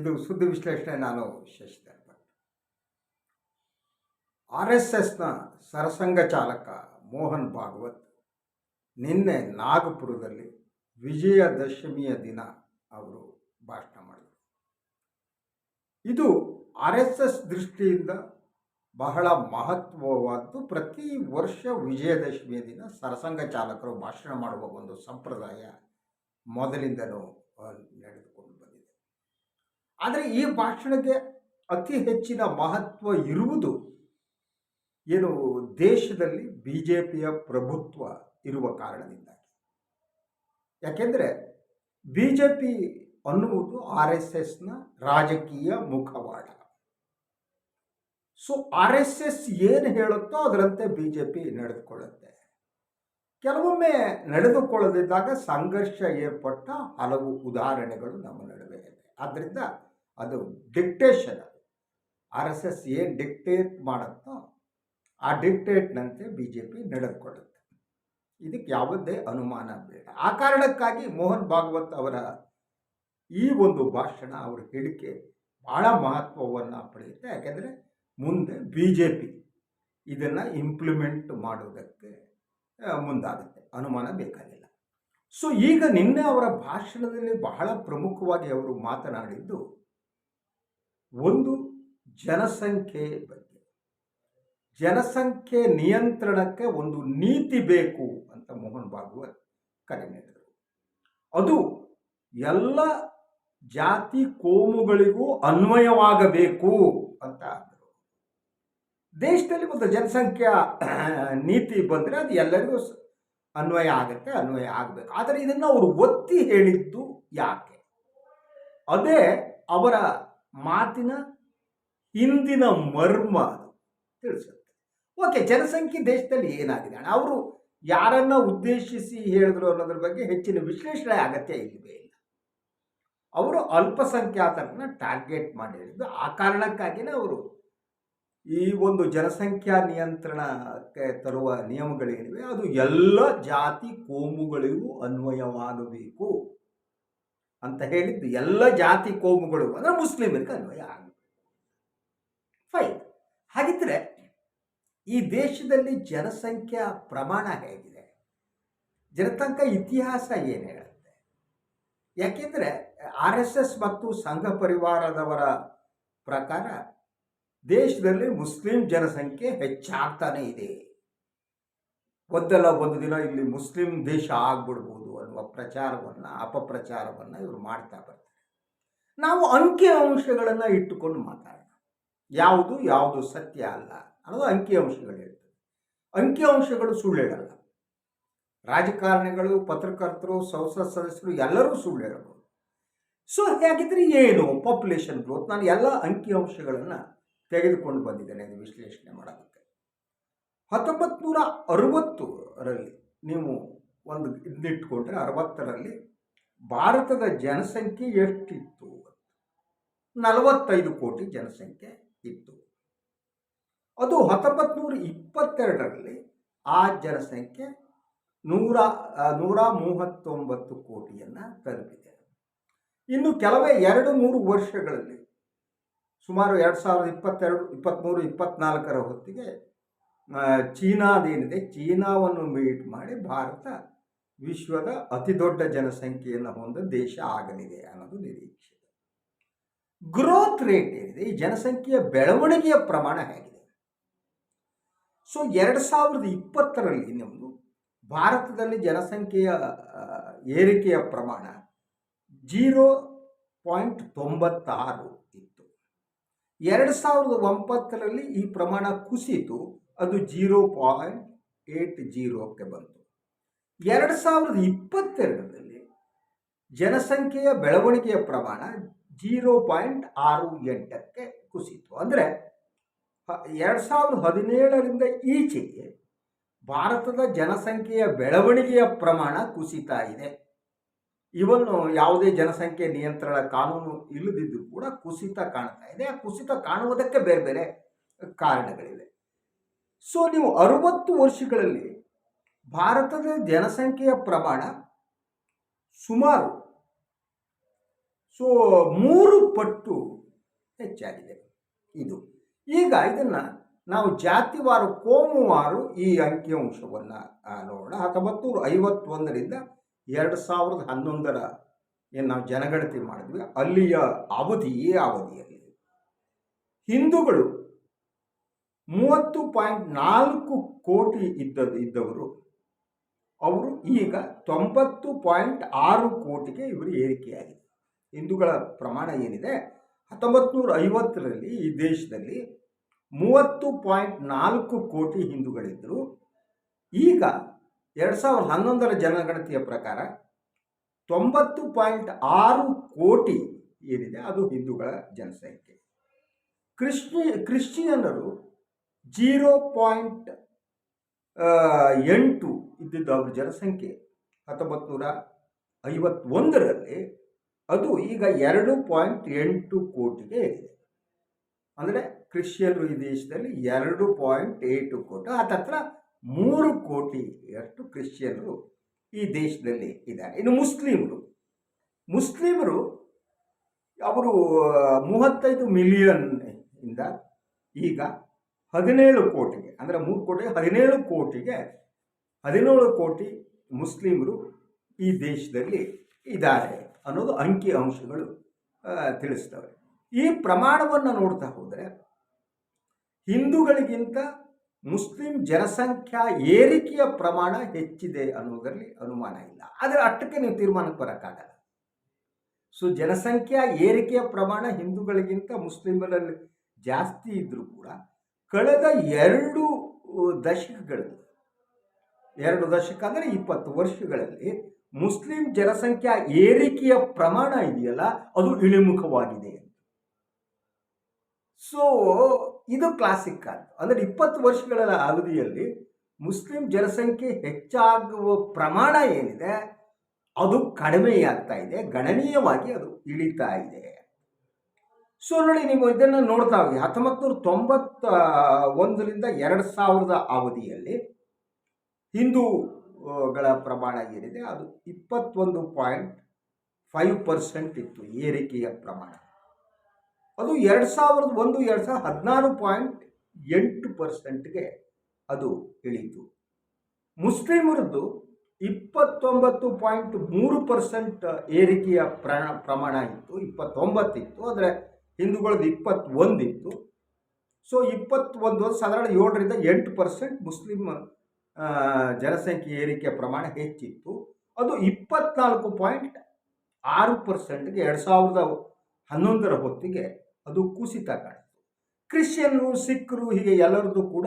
ಇದು ಸುದ್ದಿ ವಿಶ್ಲೇಷಣೆ ನಾನು ಭಟ್ ಆರ್ ಎಸ್ ಎಸ್ನ ಸರಸಂಘ ಚಾಲಕ ಮೋಹನ್ ಭಾಗವತ್ ನಿನ್ನೆ ನಾಗಪುರದಲ್ಲಿ ವಿಜಯದಶಮಿಯ ದಿನ ಅವರು ಭಾಷಣ ಮಾಡಿದರು. ಇದು ಆರ್ ಎಸ್ ಎಸ್ ದೃಷ್ಟಿಯಿಂದ ಬಹಳ ಮಹತ್ವವಾದ್ದು. ಪ್ರತಿ ವರ್ಷ ವಿಜಯದಶಮಿಯ ದಿನ ಸರಸಂಘ ಚಾಲಕರು ಭಾಷಣ ಮಾಡುವ ಒಂದು ಸಂಪ್ರದಾಯ ಮೊದಲಿಂದಲೂ ನಡೆದು ಆದರೆ ಈ ಭಾಷಣಕ್ಕೆ ಅತಿ ಹೆಚ್ಚಿನ ಮಹತ್ವ ಇರುವುದು ಏನು ದೇಶದಲ್ಲಿ ಬಿ ಜೆ ಪಿಯ ಪ್ರಭುತ್ವ ಇರುವ ಕಾರಣದಿಂದಾಗಿ. ಯಾಕೆಂದರೆ ಬಿ ಜೆ ಪಿ ಅನ್ನುವುದು ಆರ್ ಎಸ್ ಎಸ್ನ ರಾಜಕೀಯ ಮುಖವಾಡ. ಸೊ ಆರ್ ಎಸ್ ಎಸ್ ಏನು ಹೇಳುತ್ತೋ ಅದರಂತೆ ಬಿ ಜೆ ಪಿ ನಡೆದುಕೊಳ್ಳುತ್ತೆ. ಕೆಲವೊಮ್ಮೆ ನಡೆದುಕೊಳ್ಳದಿದ್ದಾಗ ಸಂಘರ್ಷ ಏರ್ಪಟ್ಟ ಹಲವು ಉದಾಹರಣೆಗಳು ನಮ್ಮ ನಡುವೆ ಇದೆ. ಆದ್ದರಿಂದ ಅದು ಡಿಕ್ಟೇಷನ್ ಆರ್ ಎಸ್ ಎಸ್ ಏನು ಡಿಕ್ಟೇಟ್ ಮಾಡುತ್ತೋ ಆ ಡಿಕ್ಟೇಟ್ನಂತೆ ಬಿ ಜೆ ಪಿ ನಡೆದುಕೊಳ್ಳುತ್ತೆ. ಇದಕ್ಕೆ ಯಾವುದೇ ಅನುಮಾನ ಬೇಡ. ಆ ಕಾರಣಕ್ಕಾಗಿ ಮೋಹನ್ ಭಾಗವತ್ ಅವರ ಈ ಒಂದು ಭಾಷಣ ಅವರ ಹೇಳಿಕೆ ಬಹಳ ಮಹತ್ವವನ್ನು ಪಡೆಯುತ್ತೆ. ಯಾಕೆಂದರೆ ಮುಂದೆ ಬಿ ಜೆ ಪಿ ಇದನ್ನು ಇಂಪ್ಲಿಮೆಂಟ್ ಮಾಡುವುದಕ್ಕೆ ಆ, ಮುಂದಾಗುತ್ತೆ. ಅನುಮಾನ ಬೇಕಾಗಿಲ್ಲ. ಸೊ ಈಗ ನಿನ್ನೆ ಅವರ ಭಾಷಣದಲ್ಲಿ ಬಹಳ ಪ್ರಮುಖವಾಗಿ ಅವರು ಮಾತನಾಡಿದ್ದು ಒಂದು ಜನಸಂಖ್ಯೆ ಬಗ್ಗೆ. ಜನಸಂಖ್ಯೆ ನಿಯಂತ್ರಣಕ್ಕೆ ಒಂದು ನೀತಿ ಬೇಕು ಅಂತ ಮೋಹನ್ ಭಾಗವತ್ ಕರೆ ನೀಡಿದರು. ಅದು ಎಲ್ಲ ಜಾತಿ ಕೋಮುಗಳಿಗೂ ಅನ್ವಯವಾಗಬೇಕು ಅಂತ ಅಂದರು ದೇಶದಲ್ಲಿ ಒಂದು ಜನಸಂಖ್ಯಾ ನೀತಿ ಬಂದರೆ ಅದು ಎಲ್ಲರಿಗೂ ಅನ್ವಯ ಆಗುತ್ತೆ, ಅನ್ವಯ ಆಗಬೇಕು. ಆದರೆ ಇದನ್ನು ಅವರು ಒತ್ತಿ ಹೇಳಿದ್ದು ಯಾಕೆ? ಅದೇ ಅವರ ಮಾತಿನ ಹಿಂದಿನ ಮರ್ಮ ತಿಳಿಸುತ್ತೆ. ಓಕೆ, ಜನಸಂಖ್ಯೆ ದೇಶದಲ್ಲಿ ಏನಾಗಿದೆ ಅಣ್ಣ? ಅವರು ಯಾರನ್ನ ಉದ್ದೇಶಿಸಿ ಹೇಳಿದ್ರು ಅನ್ನೋದ್ರ ಬಗ್ಗೆ ಹೆಚ್ಚಿನ ವಿಶ್ಲೇಷಣೆ ಅಗತ್ಯ ಇಲ್ಲವೇ ಇಲ್ಲ. ಅವರು ಅಲ್ಪಸಂಖ್ಯಾತರನ್ನ ಟಾರ್ಗೆಟ್ ಮಾಡಿ ಹೇಳಿದ್ದು ಆ ಕಾರಣಕ್ಕಾಗಿಯೇ ಅವರು ಈ ಒಂದು ಜನಸಂಖ್ಯಾ ನಿಯಂತ್ರಣಕ್ಕೆ ತರುವ ನಿಯಮಗಳೇನಿವೆ, ಅದು ಎಲ್ಲ ಜಾತಿ, ಕೋಮುಗಳಿಗೂ ಅನ್ವಯವಾಗಬೇಕು. ಅಂತ ಹೇಳಿದ್ದು ಎಲ್ಲ ಜಾತಿ ಕೋಮುಗಳು ಅಂದರೆ ಮುಸ್ಲಿಮರಿಗೆ ಅನ್ವಯ ಆಗುತ್ತೆ ಫೈನ್ ಹಾಗಿದ್ರೆ ಈ ದೇಶದಲ್ಲಿ ಜನಸಂಖ್ಯಾ ಪ್ರಮಾಣ ಹೇಗಿದೆ? ಜನಸಂಖ್ಯಾ ಇತಿಹಾಸ ಏನು ಹೇಳುತ್ತೆ? ಯಾಕೆಂದರೆ ಆರ್ ಎಸ್ ಎಸ್ ಮತ್ತು ಸಂಘ ಪರಿವಾರದವರ ಪ್ರಕಾರ ದೇಶದಲ್ಲಿ ಮುಸ್ಲಿಂ ಜನಸಂಖ್ಯೆ ಹೆಚ್ಚಾಗ್ತಾನೇ ಇದೆ. ಒಂದಲ್ಲ ಒಂದು ದಿನ ಇಲ್ಲಿ ಮುಸ್ಲಿಂ ದೇಶ ಆಗ್ಬಿಡ್ಬೋದು ಅನ್ನುವ ಪ್ರಚಾರವನ್ನು, ಅಪಪ್ರಚಾರವನ್ನು ಇವರು ಮಾಡ್ತಾ ಬರ್ತಾರೆ. ನಾವು ಅಂಕಿ ಅಂಶಗಳನ್ನು ಇಟ್ಟುಕೊಂಡು ಮಾತಾಡೋಣ. ಯಾವುದು ಯಾವುದು ಸತ್ಯ ಅಲ್ಲ ಅನ್ನೋದು ಅಂಕಿ ಅಂಶಗಳು ಹೇಳ್ತದೆ. ಅಂಕಿ ಅಂಶಗಳು ಸುಳ್ಳು ಹೇಳಲ್ಲ ರಾಜಕಾರಣಿಗಳು, ಪತ್ರಕರ್ತರು, ಸಂಸತ್ ಸದಸ್ಯರು ಎಲ್ಲರೂ ಸುಳ್ಳು ಹೇಳಬಹುದು ಸೊ ಹೇಗಿದ್ರೆ ಏನು? ಪಾಪ್ಯುಲೇಷನ್ ಗ್ರೋತ್ ನಾನು ಎಲ್ಲ ಅಂಕಿ ಅಂಶಗಳನ್ನು ತೆಗೆದುಕೊಂಡು ಬಂದಿದ್ದೇನೆ ವಿಶ್ಲೇಷಣೆ ಮಾಡೋದಕ್ಕೆ. ಹತ್ತೊಂಬತ್ತು ನೂರ ಅರವತ್ತರಲ್ಲಿ ನೀವು ಒಂದು ಇದನ್ನಿಟ್ಕೊಂಡ್ರೆ ಅರವತ್ತರಲ್ಲಿ ಭಾರತದ ಜನಸಂಖ್ಯೆ ಎಷ್ಟಿತ್ತು? ನಲವತ್ತೈದು ಕೋಟಿ ಜನಸಂಖ್ಯೆ ಇತ್ತು. ಅದು ಹತ್ತೊಂಬತ್ತು ನೂರ ಇಪ್ಪತ್ತೆರಡರಲ್ಲಿ ಆ ಜನಸಂಖ್ಯೆ ನೂರ ನೂರ ಮೂವತ್ತೊಂಬತ್ತು ಕೋಟಿಯನ್ನು ತಲುಪಿದೆ. ಇನ್ನು ಕೆಲವೇ ಎರಡು ಮೂರು ವರ್ಷಗಳಲ್ಲಿ, ಸುಮಾರು ಎರಡು ಸಾವಿರದ ಇಪ್ಪತ್ತೆರಡು ಇಪ್ಪತ್ತ್ಮೂರು ಇಪ್ಪತ್ತ್ನಾಲ್ಕರ ಹೊತ್ತಿಗೆ ಚೀನಾದೇನಿದೆ, ಚೀನಾವನ್ನು ಮೀಟ್ ಮಾಡಿ ಭಾರತ ವಿಶ್ವದ ಅತಿ ದೊಡ್ಡ ಜನಸಂಖ್ಯೆಯನ್ನು ಹೊಂದ ದೇಶ ಆಗಲಿದೆ ಅನ್ನೋದು ನಿರೀಕ್ಷೆ. ಗ್ರೋತ್ ರೇಟ್ ಏನಿದೆ? ಈ ಜನಸಂಖ್ಯೆಯ ಬೆಳವಣಿಗೆಯ ಪ್ರಮಾಣ ಹೇಗಿದೆ? ಸೊ ಎರಡು ಸಾವಿರದ ಇಪ್ಪತ್ತರಲ್ಲಿ ನಿಮ್ಮದು ಭಾರತದಲ್ಲಿ ಜನಸಂಖ್ಯೆಯ ಏರಿಕೆಯ ಪ್ರಮಾಣ ಜೀರೋ ಪಾಯಿಂಟ್ ತೊಂಬತ್ತಾರು ಇತ್ತು. ಎರಡು ಸಾವಿರದ ಒಂಬತ್ತರಲ್ಲಿ ಈ ಪ್ರಮಾಣ ಕುಸಿತು. ಅದು ಜೀರೋ ಪಾಯಿಂಟ್ ಏಟ್ ಜೀರೋಕ್ಕೆ ಬಂತು. ಎರಡು ಸಾವಿರದ ಇಪ್ಪತ್ತೆರಡರಲ್ಲಿ ಜನಸಂಖ್ಯೆಯ ಬೆಳವಣಿಗೆಯ ಪ್ರಮಾಣ ಜೀರೋ ಪಾಯಿಂಟ್ ಆರು ಎಂಟಕ್ಕೆ ಕುಸಿತು. ಅಂದರೆ ಎರಡು ಸಾವಿರದ ಹದಿನೇಳರಿಂದ ಈಚೆಗೆ ಭಾರತದ ಜನಸಂಖ್ಯೆಯ ಬೆಳವಣಿಗೆಯ ಪ್ರಮಾಣ ಕುಸಿತ ಇದೆ. ಇವನ್ನು ಯಾವುದೇ ಜನಸಂಖ್ಯೆ ನಿಯಂತ್ರಣ ಕಾನೂನು ಇಲ್ಲದಿದ್ದರೂ ಕೂಡ ಕುಸಿತ ಕಾಣ್ತಾ ಇದೆ. ಆ ಕುಸಿತ ಕಾಣುವುದಕ್ಕೆ ಬೇರೆ ಬೇರೆ ಕಾರಣಗಳಿವೆ. ಸೊ ನೀವು ಅರುವತ್ತು ವರ್ಷಗಳಲ್ಲಿ ಭಾರತದ ಜನಸಂಖ್ಯೆಯ ಪ್ರಮಾಣ ಸುಮಾರು, ಸೊ ಮೂರು ಪಟ್ಟು ಹೆಚ್ಚಾಗಿದೆ ಇದು. ಈಗ ಇದನ್ನು ನಾವು ಜಾತಿವಾರು, ಕೋಮುವಾರು ಈ ಅಂಕಿಅಂಶವನ್ನು ನೋಡೋಣ. ಹತ್ತೊಂಬತ್ತು ನೂರ ಐವತ್ತೊಂದರಿಂದ ಎರಡು ಸಾವಿರದ ಹನ್ನೊಂದರ ಏನು ನಾವು ಜನಗಣತಿ ಮಾಡಿದ್ವಿ, ಅಲ್ಲಿಯ ಅವಧಿ ಈ ಅವಧಿಯಲ್ಲಿ. ಹಿಂದೂಗಳು ಮೂವತ್ತು ಪಾಯಿಂಟ್ ನಾಲ್ಕು ಕೋಟಿ ಇದ್ದ ಇದ್ದವರು. ಅವರು ಈಗ ತೊಂಬತ್ತು ಪಾಯಿಂಟ್ ಆರು ಕೋಟಿಗೆ ಇವರು ಏರಿಕೆಯಾಗಿದೆ ಹಿಂದೂಗಳ ಪ್ರಮಾಣ ಏನಿದೆ? ಹತ್ತೊಂಬತ್ತು ನೂರ ಐವತ್ತರಲ್ಲಿ ಈ ದೇಶದಲ್ಲಿ ಮೂವತ್ತು ಪಾಯಿಂಟ್ ನಾಲ್ಕು ಕೋಟಿ ಹಿಂದೂಗಳಿದ್ದರು. ಈಗ ಎರಡು ಸಾವಿರದ ಹನ್ನೊಂದರ ಜನಗಣತಿಯ ಪ್ರಕಾರ ತೊಂಬತ್ತು ಪಾಯಿಂಟ್ ಆರು ಕೋಟಿ ಏನಿದೆ ಅದು ಹಿಂದೂಗಳ ಜನಸಂಖ್ಯೆ. ಕ್ರಿಶ್ಚಿ ಕ್ರಿಶ್ಚಿಯನ್ನರು ಜೀರೋ ಪಾಯಿಂಟ್ ಎಂಟು ಇದ್ದಿದ್ದು ಅವ್ರ ಜನಸಂಖ್ಯೆ. ಹತ್ತೊಂಬತ್ತು ನೂರ ಐವತ್ತೊಂದರಲ್ಲಿ ಅದು ಈಗ ಎರಡು ಪಾಯಿಂಟ್ ಎಂಟು ಕೋಟಿಗೆ ಇದೆ ಅಂದರೆ ಕ್ರಿಶ್ಚಿಯನ್ರು ಈ ದೇಶದಲ್ಲಿ ಎರಡು ಪಾಯಿಂಟ್ ಏಟು ಕೋಟಿ ಹತ್ರ ಮೂರು ಕೋಟಿಯಷ್ಟು ಕ್ರಿಶ್ಚಿಯನ್ರು ಈ ದೇಶದಲ್ಲಿ ಇದ್ದಾರೆ. ಇನ್ನು ಮುಸ್ಲಿಮರು ಮುಸ್ಲಿಮರು ಅವರು ಮೂವತ್ತೈದು ಮಿಲಿಯನ್ ಇಂದ ಈಗ ಹದಿನೇಳು ಕೋಟಿಗೆ, ಅಂದರೆ ಮೂರು ಕೋಟಿ, ಹದಿನೇಳು ಕೋಟಿಗೆ ಹದಿನೇಳು ಕೋಟಿ ಮುಸ್ಲಿಮರು ಈ ದೇಶದಲ್ಲಿ ಇದ್ದಾರೆ ಅನ್ನೋದು ಅಂಕಿ ಅಂಶಗಳು ತಿಳಿಸ್ತವೆ. ಈ ಪ್ರಮಾಣವನ್ನು ನೋಡ್ತಾ ಹೋದರೆ ಹಿಂದೂಗಳಿಗಿಂತ ಮುಸ್ಲಿಂ ಜನಸಂಖ್ಯಾ ಏರಿಕೆಯ ಪ್ರಮಾಣ ಹೆಚ್ಚಿದೆ ಅನ್ನೋದರಲ್ಲಿ ಅನುಮಾನ ಇಲ್ಲ. ಆದರೆ ಅಷ್ಟಕ್ಕೆ ನೀವು ತೀರ್ಮಾನಕ್ಕೆ ಬರೋಕ್ಕಾಗಲ್ಲ. ಸೊ ಜನಸಂಖ್ಯಾ ಏರಿಕೆಯ ಪ್ರಮಾಣ ಹಿಂದೂಗಳಿಗಿಂತ ಮುಸ್ಲಿಮರಲ್ಲಿ ಜಾಸ್ತಿ ಇದ್ದರೂ ಕೂಡ ಕಳೆದ ಎರಡು ದಶಕಗಳಲ್ಲಿ ಎರಡು ದಶಕ ಅಂದರೆ ಇಪ್ಪತ್ತು ವರ್ಷಗಳಲ್ಲಿ ಮುಸ್ಲಿಂ ಜನಸಂಖ್ಯಾ ಏರಿಕೆಯ ಪ್ರಮಾಣ ಇದೆಯಲ್ಲ, ಅದು ಇಳಿಮುಖವಾಗಿದೆ ಸೊ ಇದು ಕ್ಲಾಸಿಕ್ ಕಾಲ್ ಅಂದರೆ ಇಪ್ಪತ್ತು ವರ್ಷಗಳ ಅವಧಿಯಲ್ಲಿ ಮುಸ್ಲಿಂ ಜನಸಂಖ್ಯೆ ಹೆಚ್ಚಾಗುವ ಪ್ರಮಾಣ ಏನಿದೆ, ಅದು ಕಡಿಮೆಯಾಗ್ತಾ ಇದೆ, ಗಣನೀಯವಾಗಿ ಅದು ಇಳಿತಾ ಇದೆ. ಸೊ ನೋಡಿ, ನೀವು ಇದನ್ನು ನೋಡ್ತಾ ಹೋಗಿ. ಹತ್ತೊಂಬತ್ತು ನೂರ ತೊಂಬತ್ತ ಒಂದರಿಂದ ಎರಡು ಸಾವಿರದ ಅವಧಿಯಲ್ಲಿ ಹಿಂದೂಗಳ ಪ್ರಮಾಣ ಏನಿದೆ, ಅದು ಇಪ್ಪತ್ತೊಂದು ಪಾಯಿಂಟ್ ಫೈವ್ ಪರ್ಸೆಂಟ್ ಇತ್ತು ಏರಿಕೆಯ ಪ್ರಮಾಣ. ಅದು ಎರಡು ಸಾವಿರದ ಒಂದು, ಎರಡು ಸಾವಿರದ ಹದಿನಾರು ಪಾಯಿಂಟ್ ಎಂಟು ಪರ್ಸೆಂಟ್ಗೆ ಅದು ಇಳಿತು ಮುಸ್ಲಿಮರದ್ದು ಇಪ್ಪತ್ತೊಂಬತ್ತು ಪಾಯಿಂಟ್ ಮೂರು ಪರ್ಸೆಂಟ್ ಏರಿಕೆಯ ಪ್ರಮಾಣ ಇತ್ತು ಇಪ್ಪತ್ತೊಂಬತ್ತಿತ್ತು ಅಂದರೆ ಹಿಂದೂಗಳದ್ದು ಇಪ್ಪತ್ತೊಂದಿತ್ತು. ಸೊ ಇಪ್ಪತ್ತೊಂದು ಸಾಧಾರಣ ಏಳರಿಂದ ಎಂಟು ಪರ್ಸೆಂಟ್ ಮುಸ್ಲಿಮ್ ಜನಸಂಖ್ಯೆ ಏರಿಕೆ ಪ್ರಮಾಣ ಹೆಚ್ಚಿತ್ತು. ಅದು ಇಪ್ಪತ್ನಾಲ್ಕು ಪಾಯಿಂಟ್ ಆರು ಪರ್ಸೆಂಟ್ಗೆ ಎರಡು ಸಾವಿರದ ಹನ್ನೊಂದರ ಹೊತ್ತಿಗೆ ಅದು ಕುಸಿತ ಕಾಣಿತು ಕ್ರಿಶ್ಚಿಯನ್ರು, ಸಿಖ್ರು, ಹೀಗೆ ಎಲ್ಲರದ್ದು ಕೂಡ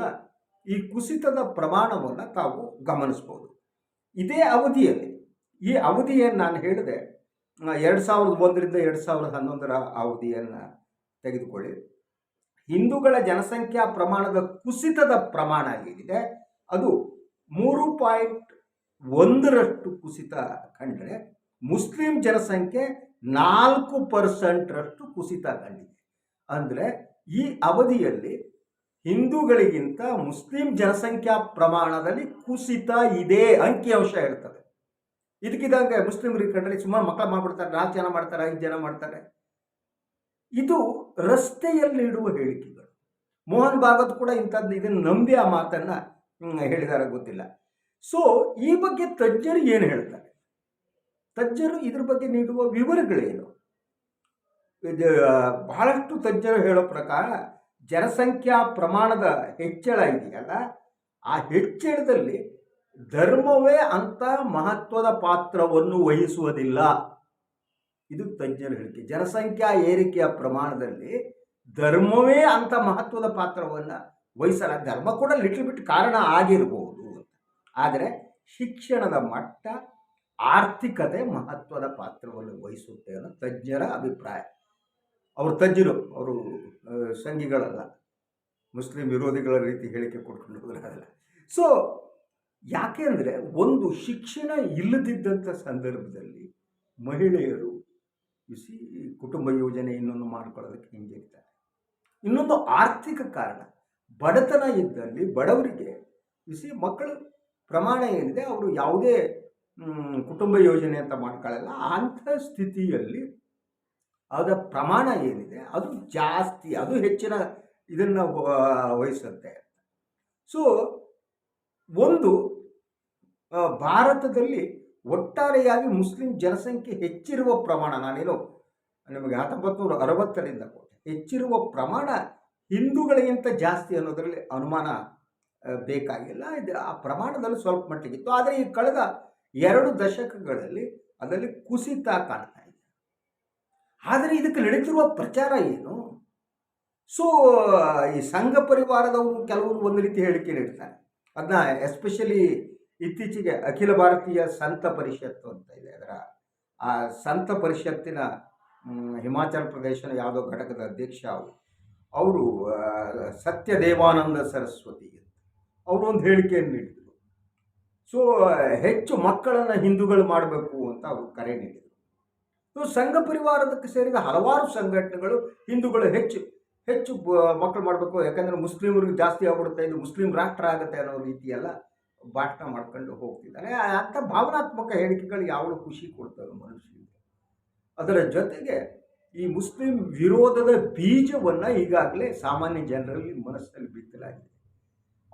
ಈ ಕುಸಿತದ ಪ್ರಮಾಣವನ್ನು ತಾವು ಗಮನಿಸ್ಬೋದು. ಇದೇ ಅವಧಿಯಲ್ಲಿ, ಈ ಅವಧಿಯನ್ನು ನಾನು ಹೇಳಿದೆ ಎರಡು ಸಾವಿರದ ಒಂದರಿಂದ ಎರಡು ಸಾವಿರದ ಹನ್ನೊಂದರ ಅವಧಿಯನ್ನು ತೆಗೆದುಕೊಳ್ಳಿ. ಹಿಂದೂಗಳ ಜನಸಂಖ್ಯಾ ಪ್ರಮಾಣದ ಕುಸಿತದ ಪ್ರಮಾಣ ಏನಿದೆ, ಅದು ಮೂರು ಪಾಯಿಂಟ್ ಒಂದರಷ್ಟು ಕುಸಿತ ಕಂಡ್ರೆ ಮುಸ್ಲಿಂ ಜನಸಂಖ್ಯೆ ನಾಲ್ಕು ಪರ್ಸೆಂಟ್ರಷ್ಟು ಕುಸಿತ ಕಂಡಿದೆ. ಅಂದರೆ ಈ ಅವಧಿಯಲ್ಲಿ ಹಿಂದೂಗಳಿಗಿಂತ ಮುಸ್ಲಿಂ ಜನಸಂಖ್ಯಾ ಪ್ರಮಾಣದಲ್ಲಿ ಕುಸಿತ ಇದೆ ಅಂಕಿಅಂಶ ಹೇಳ್ತದೆ ಇದಕ್ಕಿದಂಗೆ ಮುಸ್ಲಿಮರಿಗೆ ಕಂಡ್ರೆ ಸುಮಾರು ಮಕ್ಕಳು ಮಾಡ್ಬಿಡ್ತಾರೆ, ನಾಲ್ಕು ಜನ ಮಾಡ್ತಾರೆ, ಐದು ಜನ ಮಾಡ್ತಾರೆ. ಇದು ರಸ್ತೆಯಲ್ಲಿಡುವ ಹೇಳಿಕೆಗಳು. ಮೋಹನ್ ಭಾಗವತ್ ಕೂಡ ಇಂಥದ್ದು ಇದನ್ನು ನಂಬಿ ಆ ಮಾತನ್ನು ಹೇಳಿದಾರ ಗೊತ್ತಿಲ್ಲ. ಸೊ ಈ ಬಗ್ಗೆ ತಜ್ಞರು ಏನು ಹೇಳ್ತಾರೆ? ತಜ್ಞರು ಇದ್ರ ಬಗ್ಗೆ ನೀಡುವ ವಿವರಗಳೇನು? ಬಹಳಷ್ಟು ತಜ್ಞರು ಹೇಳೋ ಪ್ರಕಾರ ಜನಸಂಖ್ಯಾ ಪ್ರಮಾಣದ ಹೆಚ್ಚಳ ಇದೆಯಲ್ಲ, ಆ ಹೆಚ್ಚಳದಲ್ಲಿ ಧರ್ಮವೇ ಅಂತ ಮಹತ್ವದ ಪಾತ್ರವನ್ನು ವಹಿಸುವುದಿಲ್ಲ. ಇದು ತಜ್ಞರ ಹೇಳಿಕೆ. ಜನಸಂಖ್ಯಾ ಏರಿಕೆಯ ಪ್ರಮಾಣದಲ್ಲಿ ಧರ್ಮವೇ ಅಂತ ಮಹತ್ವದ ಪಾತ್ರವನ್ನು ವಹಿಸಲ್ಲ. ಧರ್ಮ ಕೂಡ ಲಿಟ್ಲ್ ಬಿಟ್ ಕಾರಣ ಆಗಿರಬಹುದು ಆದರೆ ಶಿಕ್ಷಣದ ಮಟ್ಟ ಆರ್ಥಿಕತೆ ಮಹತ್ವದ ಪಾತ್ರವನ್ನು ವಹಿಸುತ್ತೆ ಅನ್ನೋ ತಜ್ಞರ ಅಭಿಪ್ರಾಯ. ಅವರು ತಜ್ಞರು, ಅವರು ಸಂಘಿಗಳಲ್ಲ, ಮುಸ್ಲಿಂ ವಿರೋಧಿಗಳ ರೀತಿ ಹೇಳಿಕೆ ಕೊಟ್ಕೊಂಡು ಹೋಗಲ್ಲ ಸೊ ಯಾಕೆ ಅಂದರೆ ಒಂದು ಶಿಕ್ಷಣ ಇಲ್ಲದಿದ್ದಂಥ ಸಂದರ್ಭದಲ್ಲಿ ಮಹಿಳೆಯರು ಬಿಸಿ ಕುಟುಂಬ ಯೋಜನೆ ಇನ್ನೊಂದು ಮಾಡ್ಕೊಳ್ಳೋದಕ್ಕೆ ಹಿಂಜರಿತಾರೆ. ಇನ್ನೊಂದು ಆರ್ಥಿಕ ಕಾರಣ, ಬಡತನ ಇದ್ದಲ್ಲಿ ಬಡವರಿಗೆ ಬಿಸಿ ಮಕ್ಕಳು ಪ್ರಮಾಣ ಏನಿದೆ, ಅವರು ಯಾವುದೇ ಕುಟುಂಬ ಯೋಜನೆ ಅಂತ ಮಾಡ್ಕೊಳ್ಳಲ್ಲ, ಅಂಥ ಸ್ಥಿತಿಯಲ್ಲಿ ಅದರ ಪ್ರಮಾಣ ಏನಿದೆ, ಅದು ಜಾಸ್ತಿ, ಅದು ಹೆಚ್ಚಿನ ಇದನ್ನು ವಹಿಸುತ್ತೆ. ಸೊ ಒಂದು ಭಾರತದಲ್ಲಿ ಒಟ್ಟಾರೆಯಾಗಿ ಮುಸ್ಲಿಂ ಜನಸಂಖ್ಯೆ ಹೆಚ್ಚಿರುವ ಪ್ರಮಾಣ ನಾನೇನು ನಿಮಗೆ ಹತ್ತೊಂಬತ್ತು ನೂರ ಅರವತ್ತರಿಂದ ಹೆಚ್ಚಿರುವ ಪ್ರಮಾಣ ಹಿಂದೂಗಳಿಗಿಂತ ಜಾಸ್ತಿ ಅನ್ನೋದರಲ್ಲಿ ಅನುಮಾನ ಬೇಕಾಗಿಲ್ಲ. ಇದು ಆ ಪ್ರಮಾಣದಲ್ಲಿ ಸ್ವಲ್ಪ ಮಟ್ಟಿಗಿತ್ತು ಆದರೆ ಈ ಕಳೆದ ಎರಡು ದಶಕಗಳಲ್ಲಿ ಅದರಲ್ಲಿ ಕುಸಿತ ಕಾಣ್ತಾ ಇದೆ. ಆದರೆ ಇದಕ್ಕೆ ನಡೀತಿರುವ ಪ್ರಚಾರ ಏನು? ಸೊ, ಈ ಸಂಘ ಪರಿವಾರದವರು ಕೆಲವರು ಒಂದು ರೀತಿ ಹೇಳಿಕೆ ನೀಡ್ತಾರೆ. ಅದನ್ನ ಎಸ್ಪೆಷಲಿ ಇತ್ತೀಚೆಗೆ ಅಖಿಲ ಭಾರತೀಯ ಸಂತ ಪರಿಷತ್ತು ಅಂತ ಇದೆ ಅದರ. ಆ ಸಂತ ಪರಿಷತ್ತಿನ ಹಿಮಾಚಲ ಪ್ರದೇಶನ ಯಾವುದೋ ಘಟಕದ ಅಧ್ಯಕ್ಷ ಅವರು. ಅವರು ಆ, ಸತ್ಯ ದೇವಾನಂದ ಸರಸ್ವತಿ ಅವರು ಒಂದು ಹೇಳಿಕೆಯನ್ನು ನೀಡಿದರು. ಸೊ ಹೆಚ್ಚು ಮಕ್ಕಳನ್ನು ಹಿಂದೂಗಳು ಮಾಡಬೇಕು ಅಂತ ಅವರು ಕರೆ ನೀಡಿದರು. ಸೊ ಸಂಘ ಪರಿವಾರದಕ್ಕೆ ಸೇರಿದ ಹಲವಾರು ಸಂಘಟನೆಗಳು ಹಿಂದೂಗಳು ಹೆಚ್ಚು ಹೆಚ್ಚು ಮಕ್ಕಳು ಮಾಡಬೇಕು. ಯಾಕಂದರೆ ಮುಸ್ಲಿಮರಿಗೆ ಜಾಸ್ತಿ ಆಗ್ಬಿಡುತ್ತೆ. ಇದು ಮುಸ್ಲಿಂ ರಾಷ್ಟ್ರ ಆಗುತ್ತೆ ಅನ್ನೋ ರೀತಿಯೆಲ್ಲ. ಭಾಷಣ ಮಾಡ್ಕೊಂಡು ಹೋಗ್ತಿದ್ದಾರೆ ಆ- ಅಂಥ ಭಾವನಾತ್ಮಕ ಹೇಳಿಕೆಗಳು ಯಾವಳು ಖುಷಿ ಕೊಡ್ತವೆ ಮನುಷ್ಯನಿಗೆ. ಅದರ ಜೊತೆಗೆ ಈ ಮುಸ್ಲಿಂ ವಿರೋಧದ ಬೀಜವನ್ನು ಈಗಾಗಲೇ ಸಾಮಾನ್ಯ ಜನರಲ್ಲಿ ಮನಸ್ಸಿನಲ್ಲಿ ಬಿತ್ತಲಾಗಿದೆ.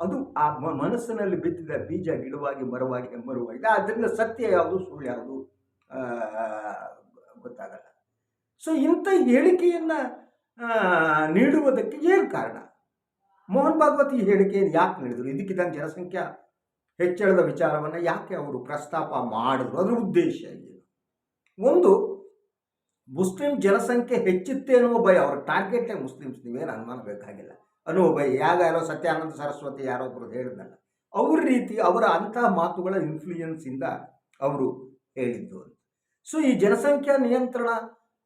ಅದು ಆ ಮನಸ್ಸಿನಲ್ಲಿ ಬಿತ್ತಿದ ಬೀಜ ಗಿಡವಾಗಿ, ಮರವಾಗಿ ಮರವಾಗಿದೆ ಅದರಿಂದ ಸತ್ಯ ಯಾವುದು, ಸುಳ್ಳು ಯಾವುದು ಗೊತ್ತಾಗಲ್ಲ. ಸೊ ಇಂಥ ಹೇಳಿಕೆಯನ್ನು ನೀಡುವುದಕ್ಕೆ ಏನು ಕಾರಣ? ಮೋಹನ್ ಭಾಗವತ್ ಈ ಹೇಳಿಕೆಯನ್ನು ಯಾಕೆ ನೀಡಿದರು? ಇದಕ್ಕಿದ್ದಂಗೆ ಜನಸಂಖ್ಯಾ ಹೆಚ್ಚಳದ ವಿಚಾರವನ್ನು ಯಾಕೆ ಅವರು ಪ್ರಸ್ತಾಪ ಮಾಡಿದ್ರು ಅದರ ಉದ್ದೇಶ ಏನು? ಒಂದು, ಮುಸ್ಲಿಂ ಜನಸಂಖ್ಯೆ ಹೆಚ್ಚುತ್ತೆ ಅನ್ನುವ ಭಯ, ಅವ್ರ ಟಾರ್ಗೆಟೇ ಮುಸ್ಲಿಮ್ಸ್ ನೀವೇನು ಅನುಮಾನ ಬೇಕಾಗಿಲ್ಲ ಅನ್ನುವ ಭಯ, ಯಾಗ ಯಾರೋ ಸತ್ಯಾನಂದ ಸರಸ್ವತಿ ಯಾರೋ ಒಬ್ಬರು ಹೇಳಿದ್ನಲ್ಲ, ಅವ್ರ ರೀತಿ ಅವರ ಅಂತಹ ಮಾತುಗಳ ಇನ್ಫ್ಲೂಯೆನ್ಸಿಂದ ಅವರು ಹೇಳಿದ್ದು ಅಂತ. ಸೊ ಈ ಜನಸಂಖ್ಯಾ ನಿಯಂತ್ರಣ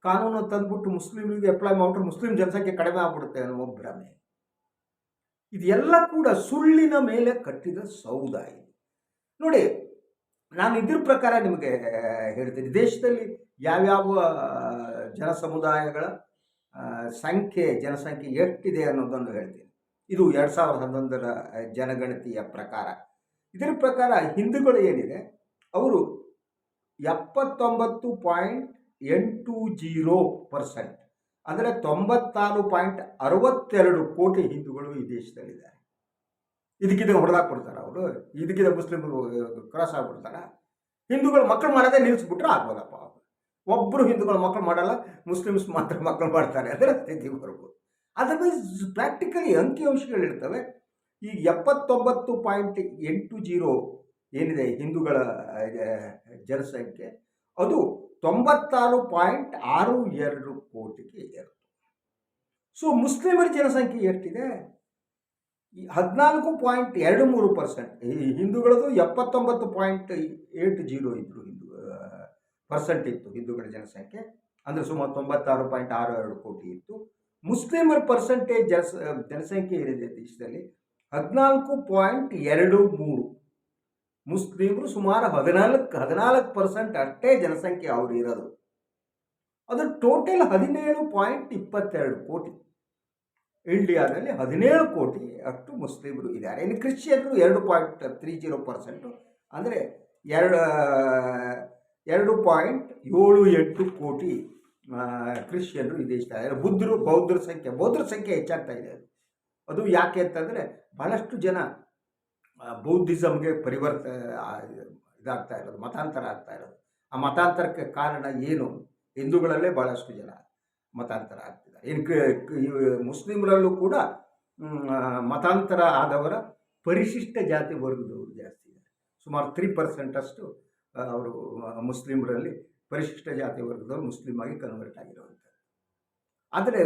ಕಾನೂನು ತಂದ್ಬಿಟ್ಟು ಮುಸ್ಲಿಮರಿಗೆ ಅಪ್ಲೈ ಮಾಡಿಬಿಟ್ರೆ ಮುಸ್ಲಿಂ ಜನಸಂಖ್ಯೆ ಕಡಿಮೆ ಆಗ್ಬಿಡುತ್ತೆ ಅನ್ನೋ ಭ್ರಮೆ. ಇದೆಲ್ಲ ಕೂಡ ಸುಳ್ಳಿನ ಮೇಲೆ ಕಟ್ಟಿದ ಸೌಧ ಇದು. ನೋಡಿ, ನಾನು ಇದ್ರ ಪ್ರಕಾರ ನಿಮಗೆ ಹೇಳ್ತೀನಿ. ದೇಶದಲ್ಲಿ ಯಾವ್ಯಾವ ಜನ ಸಮುದಾಯಗಳ ಸಂಖ್ಯೆ, ಜನಸಂಖ್ಯೆ ಎಷ್ಟಿದೆ ಅನ್ನೋದನ್ನು ಹೇಳ್ತೀನಿ. ಇದು ಎರಡು ಸಾವಿರದ ಹನ್ನೊಂದರ ಜನಗಣತಿಯ ಪ್ರಕಾರ. ಇದರ ಪ್ರಕಾರ ಹಿಂದೂಗಳು ಏನಿದೆ? ಅವರು ಎಪ್ಪತ್ತೊಂಬತ್ತು ಪಾಯಿಂಟ್ ಎಂಟು ಜೀರೋ ಪರ್ಸೆಂಟ್. ಅಂದರೆ ತೊಂಬತ್ತಾರು ಪಾಯಿಂಟ್ ಅರವತ್ತೆರಡು ಕೋಟಿ ಹಿಂದೂಗಳು ಈ ದೇಶದಲ್ಲಿದ್ದಾರೆ. ಇದಕ್ಕಿದ ಹೊಡೆದಾಕ್ಬಿಡ್ತಾರೆ ಅವರು. ಇದಕ್ಕಿದ ಮುಸ್ಲಿಮರು ಕ್ರಾಸ್ ಆಗ್ಬಿಡ್ತಾರೆ. ಹಿಂದೂಗಳು ಮಕ್ಕಳು ಮಾಡೋದೇ ನಿಲ್ಲಿಸ್ಬಿಟ್ರೆ ಆಗ್ಬೋದಪ್ಪ ಒಬ್ಬರು ಹಿಂದೂಗಳು ಮಕ್ಕಳು ಮಾಡಲ್ಲ, ಮುಸ್ಲಿಮ್ಸ್ ಮಾತ್ರ ಮಕ್ಕಳು ಮಾಡ್ತಾರೆ ಅದರ ಸ್ಥಿತಿ ಬರ್ಬೋದು ಅದರ್ವೈಸ್ ಪ್ರಾಕ್ಟಿಕಲಿ ಅಂಕಿಅಂಶಗಳು ಇರ್ತವೆ. ಈ ಎಪ್ಪತ್ತೊಂಬತ್ತು ಪಾಯಿಂಟ್ ಎಂಟು ಜೀರೋ ಏನಿದೆ ಹಿಂದೂಗಳ ಜನಸಂಖ್ಯೆ, ಅದು ತೊಂಬತ್ತಾರು ಪಾಯಿಂಟ್ ಆರು ಎರಡು ಕೋಟಿಗೆ ಏರಿತು. ಸೊ ಮುಸ್ಲಿಮರ ಜನಸಂಖ್ಯೆ ಎಷ್ಟಿದೆ ಹದಿನಾಲ್ಕು ಪಾಯಿಂಟ್ ಎರಡು ಮೂರು ಪರ್ಸೆಂಟ್ ಹಿಂದೂಗಳದು ಎಪ್ಪತ್ತೊಂಬತ್ತು ಪಾಯಿಂಟ್ ಏಟ್ ಜೀರೋ ಇದ್ರು ಹಿಂದೂ ಪರ್ಸೆಂಟ್ ಇತ್ತು ಹಿಂದೂಗಳ ಜನಸಂಖ್ಯೆ. ಅಂದರೆ ಸುಮಾರು ತೊಂಬತ್ತಾರು ಪಾಯಿಂಟ್ ಆರು ಎರಡು ಕೋಟಿ ಇತ್ತು. ಮುಸ್ಲಿಮರ ಪರ್ಸೆಂಟೇಜ್ ಜನಸ, ಜನಸಂಖ್ಯೆ ಏನಿದೆ ದೇಶದಲ್ಲಿ ಹದಿನಾಲ್ಕು ಪಾಯಿಂಟ್ ಎರಡು ಮೂರು. ಮುಸ್ಲಿಮರು ಸುಮಾರು ಹದಿನಾಲ್ಕು ಹದಿನಾಲ್ಕು ಪರ್ಸೆಂಟ್ ಅಷ್ಟೇ ಜನಸಂಖ್ಯೆ ಅವರು ಇರೋದು. ಅದು ಟೋಟಲ್ ಹದಿನೇಳು ಪಾಯಿಂಟ್ ಇಪ್ಪತ್ತೆರಡು ಕೋಟಿ. ಇಂಡಿಯಾದಲ್ಲಿ ಹದಿನೇಳು ಕೋಟಿ ಅಷ್ಟು ಮುಸ್ಲಿಮರು ಇದ್ದಾರೆ. ಇನ್ನು ಕ್ರಿಶ್ಚಿಯನ್ರು ಎರಡು ಪಾಯಿಂಟ್ ತ್ರೀ ಜೀರೋ ಪರ್ಸೆಂಟು ಅಂದರೆ ಎರಡು ಎರಡು ಪಾಯಿಂಟ್ ಏಳು ಎಂಟು ಕೋಟಿ ಕ್ರಿಶ್ಚಿಯನ್ರು ಈ ದೇಶದಲ್ಲಿ ಬುದ್ಧರು, ಬೌದ್ಧರ ಸಂಖ್ಯೆ ಬೌದ್ಧರ ಸಂಖ್ಯೆ ಹೆಚ್ಚಾಗ್ತಾ ಇದೆ. ಅದು ಯಾಕೆ ಅಂತಂದರೆ ಭಾಳಷ್ಟು ಜನ ಬೌದ್ಧಿಸಮ್ಗೆ ಪರಿವರ್ತ ಇದಾಗ್ತಾ ಇರೋದು, ಮತಾಂತರ ಆಗ್ತಾ ಇರೋದು. ಆ ಮತಾಂತರಕ್ಕೆ ಕಾರಣ ಏನು? ಹಿಂದೂಗಳಲ್ಲೇ ಭಾಳಷ್ಟು ಜನ ಮತಾಂತರ ಆಗ್ತಿದ್ದಾರೆ. ಕ- ಮುಸ್ಲಿಮರಲ್ಲೂ ಕೂಡ ಮತಾಂತರ ಆದವರ ಪರಿಶಿಷ್ಟ ಜಾತಿ ವರ್ಗದವರು ಜಾಸ್ತಿ ಇದ್ದಾರೆ. ಸುಮಾರು ತ್ರೀ ಪರ್ಸೆಂಟಷ್ಟು ಅವರು ಮುಸ್ಲಿಮರಲ್ಲಿ ಪರಿಶಿಷ್ಟ ಜಾತಿ ವರ್ಗದವರು ಮುಸ್ಲಿಮ್ ಆಗಿ ಕನ್ವರ್ಟ್ ಆಗಿರುವಂಥದ್ದು. ಆದರೆ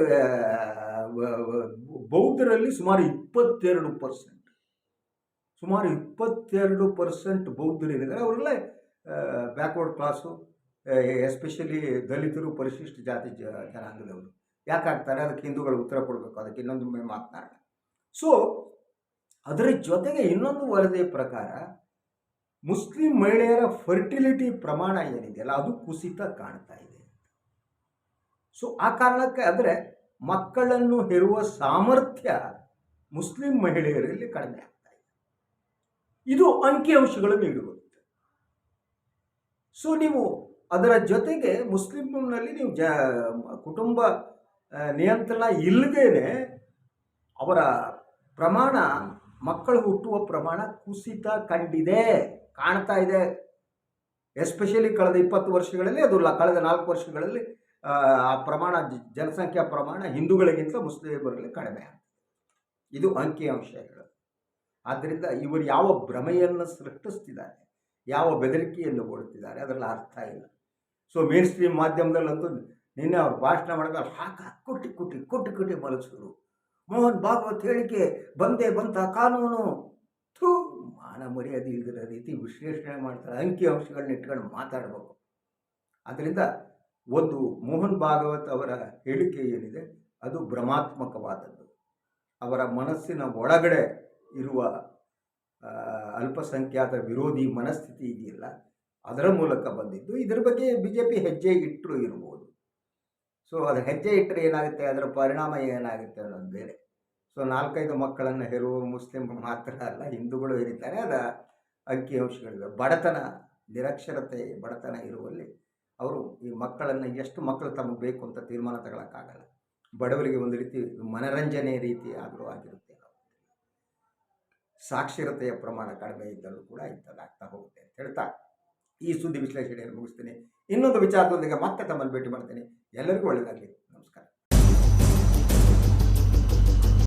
ಬೌದ್ಧರಲ್ಲಿ ಸುಮಾರು ಇಪ್ಪತ್ತೆರಡು ಪರ್ಸೆಂಟ್ ಸುಮಾರು ಇಪ್ಪತ್ತೆರಡು ಪರ್ಸೆಂಟ್ ಬೌದ್ಧರು ಏನಿದ್ದಾರೆ ಅವರೆಲ್ಲ ಬ್ಯಾಕ್ವರ್ಡ್ ಕ್ಲಾಸು ಎಸ್ಪೆಷಲಿ ದಲಿತರು, ಪರಿಶಿಷ್ಟ ಜಾತಿ ಜ, ಜನಾಂಗದವರು. ಯಾಕಾಗ್ತಾರೆ? ಅದಕ್ಕೆ ಹಿಂದೂಗಳು ಉತ್ತರ ಕೊಡಬೇಕು. ಅದಕ್ಕೆ ಇನ್ನೊಂದು ಮಾತನಾಡೋಣ. ಸೊ ಅದರ ಜೊತೆಗೆ ಇನ್ನೊಂದು ವರದಿಯ ಪ್ರಕಾರ, ಮುಸ್ಲಿಂ ಮಹಿಳೆಯರ ಫರ್ಟಿಲಿಟಿ ಪ್ರಮಾಣ ಏನಿದೆಯಲ್ಲ ಅದು ಕುಸಿತ ಕಾಣ್ತಾ ಇದೆ. ಸೊ ಆ ಕಾರಣಕ್ಕೆ ಅಂದರೆ ಮಕ್ಕಳನ್ನು ಹೆರುವ ಸಾಮರ್ಥ್ಯ ಮುಸ್ಲಿಂ ಮಹಿಳೆಯರಲ್ಲಿ ಕಡಿಮೆ ಆಗ್ತಾ ಇದೆ ಅಂಕಿಅಂಶಗಳನ್ನು ನೀಡುವಂತೆ ಸೊ ನೀವು ಅದರ ಜೊತೆಗೆ ಮುಸ್ಲಿಮ್ನಲ್ಲಿ ನೀವು ಜ ಕುಟುಂಬ ನಿಯಂತ್ರಣ ಇಲ್ಲದೇನೆ ಅವರ ಪ್ರಮಾಣ ಮಕ್ಕಳು ಹುಟ್ಟುವ ಪ್ರಮಾಣ ಕುಸಿತ ಕಂಡಿದೆ ಕಾಣ್ತಾ ಇದೆ. ಎಸ್ಪೆಷಲಿ ಕಳೆದ ಇಪ್ಪತ್ತು ವರ್ಷಗಳಲ್ಲಿ ಅದು ಕಳೆದ ನಾಲ್ಕು ವರ್ಷಗಳಲ್ಲಿ ಆ, ಪ್ರಮಾಣ ಜನಸಂಖ್ಯಾ ಪ್ರಮಾಣ ಹಿಂದೂಗಳಿಗಿಂತ ಮುಸ್ಲಿಮರಲ್ಲಿ ಕಡಿಮೆ ಇದು ಅಂಕಿಅಂಶ ಅಂಕಿಅಂಶಗಳು ಆದ್ದರಿಂದ ಇವರು ಯಾವ ಭ್ರಮೆಯನ್ನು ಸೃಷ್ಟಿಸ್ತಿದ್ದಾರೆ, ಯಾವ ಬೆದರಿಕೆಯನ್ನು ಕೊಡುತ್ತಿದ್ದಾರೆ ಅದರಲ್ಲಿ ಅರ್ಥ ಇಲ್ಲ. ಸೊ ಮೇನ್ ಸ್ಟ್ರೀಮ್ ಮಾಧ್ಯಮದಲ್ಲಂತೂ ನಿನ್ನೆ ಅವ್ರು ಭಾಷಣ ಮಾಡಿದಾಗ ಹಾಕ ಕುಟ್ಟಿ ಕುಟ್ಟಿ ಕುಟ್ಟಿ ಕುಟ್ಟಿ ಮಲಗಿಸಿದ್ರು. ಮೋಹನ್ ಭಾಗವತ್ ಹೇಳಿಕೆ ಬಂದೇ ಬಂತ ಕಾನೂನು. ಥೂ, ಮಾನ ಮರ್ಯಾದೆ ಇಲ್ದಿರೋ ರೀತಿ ವಿಶ್ಲೇಷಣೆ ಮಾಡ್ತಾರೆ, ಅಂಕಿ ಅಂಶಗಳನ್ನ ಇಟ್ಕೊಂಡು ಮಾತಾಡಬೇಕು. ಅದರಿಂದ ಒಂದು ಮೋಹನ್ ಭಾಗವತ್ ಅವರ ಹೇಳಿಕೆ ಏನಿದೆ, ಅದು ಭ್ರಮಾತ್ಮಕವಾದದ್ದು. ಅವರ ಮನಸ್ಸಿನ ಒಳಗಡೆ ಇರುವ ಅಲ್ಪಸಂಖ್ಯಾತ ವಿರೋಧಿ ಮನಸ್ಥಿತಿ ಇದೆಯಲ್ಲ, ಅದರ ಮೂಲಕ ಬಂದಿದ್ದು, ಇದರ ಬಗ್ಗೆ ಬಿ ಜೆ ಪಿ ಹೆಜ್ಜೆ ಇಟ್ಟರು ಇರ್ಬೋದು. ಸೊ ಅದು ಹೆಜ್ಜೆ ಇಟ್ಟರೆ ಏನಾಗುತ್ತೆ, ಅದರ ಪರಿಣಾಮ ಏನಾಗುತ್ತೆ ಅನ್ನೋದು ಬೇರೆ. ಸೊ ನಾಲ್ಕೈದು ಮಕ್ಕಳನ್ನು ಹೆರುವ ಮುಸ್ಲಿಂ ಮಾತ್ರ ಅಲ್ಲ, ಹಿಂದೂಗಳು ಇರಿತಾರೆ ಅದ ಅಂಕಿಅಂಶಗಳಿವೆ ಬಡತನ, ನಿರಕ್ಷರತೆ, ಬಡತನ ಇರುವಲ್ಲಿ ಅವರು ಈ ಮಕ್ಕಳನ್ನು, ಎಷ್ಟು ಮಕ್ಕಳು ತಮಗೆ ಬೇಕು ಅಂತ ತೀರ್ಮಾನ ತಗೊಳಕ್ಕಾಗಲ್ಲ. ಬಡವರಿಗೆ ಒಂದು ರೀತಿ ಮನರಂಜನೆ ರೀತಿ ಆದರೂ ಆಗಿರುತ್ತೆ. ಸಾಕ್ಷರತೆಯ ಪ್ರಮಾಣ ಕಡಿಮೆ ಇದ್ದರೂ ಕೂಡ ಇಂಥದ್ದಾಗ್ತಾ ಹೋಗುತ್ತೆ ಅಂತ ಹೇಳ್ತಾ ಈ ಸುದ್ದಿ ವಿಶ್ಲೇಷಣೆಯನ್ನು ಮುಗಿಸ್ತೀನಿ. ಇನ್ನೊಂದು ವಿಚಾರದೊಂದಿಗೆ ಮತ್ತೆ ತಮ್ಮನ್ನು ಭೇಟಿ ಮಾಡ್ತೀನಿ. ಎಲ್ಲರಿಗೂ ಒಳ್ಳೆಯದಾಗಲಿ. ನಮಸ್ಕಾರ.